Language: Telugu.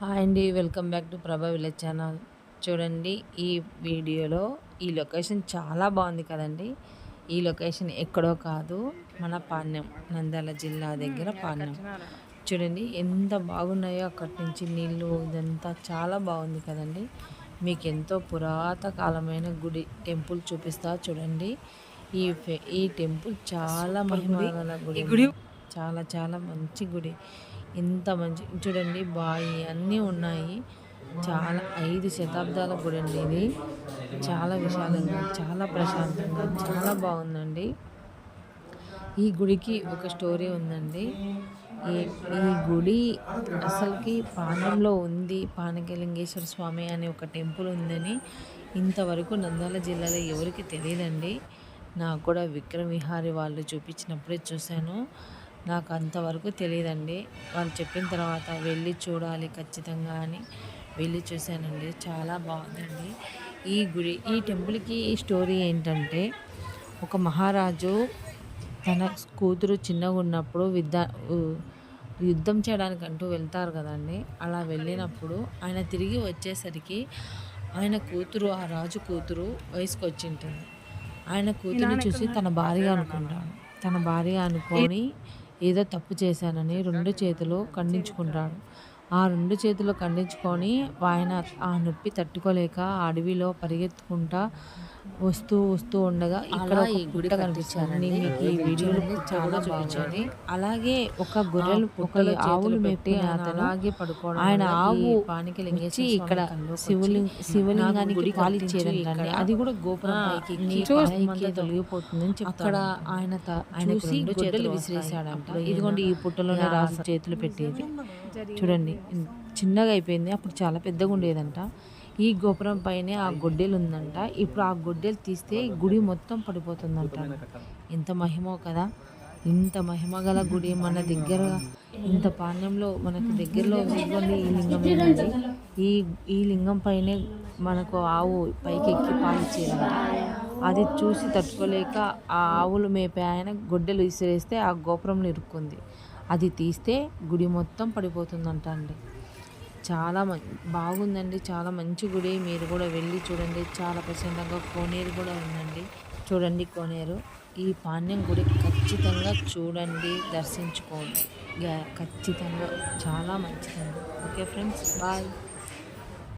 హాయ్ అండి welcome back to Prabha village channel. చూడండి ఈ వీడియోలో ఈ లొకేషన్ చాలా బాగుంది కదండి. ఈ లొకేషన్ ఎక్కడో కాదు మన పాణ్యం నంద్యాల జిల్లా దగ్గర పాణ్యం. చూడండి ఎంత బాగున్నాయో అక్కడి నుంచి నీళ్ళు ఇదంతా చాలా బాగుంది కదండి. మీకు ఎంతో పురాత కాలమైన గుడి టెంపుల్ చూపిస్తా చూడండి. ఈ ఈ టెంపుల్ చాలా మహిమగల గుడి చాలా చాలా మంచి గుడి. ఇంత మంచి చూడండి బాయి అన్నీ ఉన్నాయి. చాలా ఐదు శతాబ్దాల గుడి అండి ఇది. చాలా విశాలంగా చాలా ప్రశాంతంగా చాలా బాగుందండి. ఈ గుడికి ఒక స్టోరీ ఉందండి. ఈ ఈ గుడి అసలుకి పానంలో ఉంది. పానకలింగేశ్వర స్వామి అనే ఒక టెంపుల్ ఉందని ఇంతవరకు నంద్యాల జిల్లాలో ఎవరికి తెలియదండి. నాకు కూడా విక్రమ్ విహారీ వాళ్ళు చూపించినప్పుడే చూశాను. నాకు అంతవరకు తెలియదండి. వాళ్ళు చెప్పిన తర్వాత వెళ్ళి చూడాలి ఖచ్చితంగా అని వెళ్ళి చూశానండి. చాలా బాగుందండి. ఈ గుడి ఈ టెంపుల్కి స్టోరీ ఏంటంటే ఒక మహారాజు తన కూతురు చిన్నగా ఉన్నప్పుడు విద్య యుద్ధం చేయడానికి అంటూ వెళ్తారు కదండి. అలా వెళ్ళినప్పుడు ఆయన తిరిగి వచ్చేసరికి ఆయన కూతురు ఆ రాజు కూతురు వయసుకు వచ్చి ఉంటుంది ఆయన కూతురుని చూసి తన భార్య అనుకుంటాడు తన భార్య అనుకొని ఏదో తప్పు చేశానని రెండు చేతులు ఖండించుకుంటాడు. ఆ రెండు చేతులు ఖండించుకొని ఆయన ఆ నొప్పి తట్టుకోలేక అడవిలో పరిగెత్తుకుంటా వస్తూ వస్తూ ఉండగా ఇక్కడ ఈ గుడి కనిపించారండి మీకు ఈ వీడియోలో చాలా చూపించండి అలాగే ఒక గొర్రెలు ఒక ఆవులు మెట్టి అలాగే పడుకోవడం ఆయన ఆవు పానికి లింగేసి ఇక్కడ శివలింగ శివలింగానికి పాలిచ్చేదండి అది కూడా గోపురం పైకి తొలగిపోతుందని అక్కడ ఆయన ఆయన రెండు చేతులు విసిరేసాడంట ఇదిగోండి ఈ పుట్టలోనే రాసి చేతులు పెట్టేది. చూడండి చిన్నగా అయిపోయింది. అప్పుడు చాలా పెద్దగా ఉండేదంట. ఈ గోపురం పైనే ఆ గొడ్డెలు ఉందంట. ఇప్పుడు ఆ గొడ్డెలు తీస్తే గుడి మొత్తం పడిపోతుందంట. ఎంత మహిమో కదా? ఇంత మహిమ గల గుడి మన దగ్గర. ఇంత పాణ్యంలో మనకు దగ్గరలో ఇదిగోండి ఈ లింగం ఏంటండి ఈ ఈ లింగం పైనే మనకు ఆవు పైకి ఎక్కి పాలిచ్చేదంట అది చూసి తట్టుకోలేక ఆ ఆవులు మేపే ఆయన గొడ్డెలు విసిరేస్తే ఆ గోపురంలో ఇరుక్కుంది. అది తీస్తే గుడి మొత్తం పడిపోతుందంట అండి చాలా బాగుందండి. చాలా మంచి గుడి. మీరు కూడా వెళ్ళి చూడండి. చాలా ప్రశాంతంగా కోనేరు కూడా ఉందండి. చూడండి కోనేరు. ఈ పాణ్యం గుడి ఖచ్చితంగా చూడండి. దర్శించుకోండి. ఖచ్చితంగా. చాలా మంచిదండి. Okay friends. బాయ్.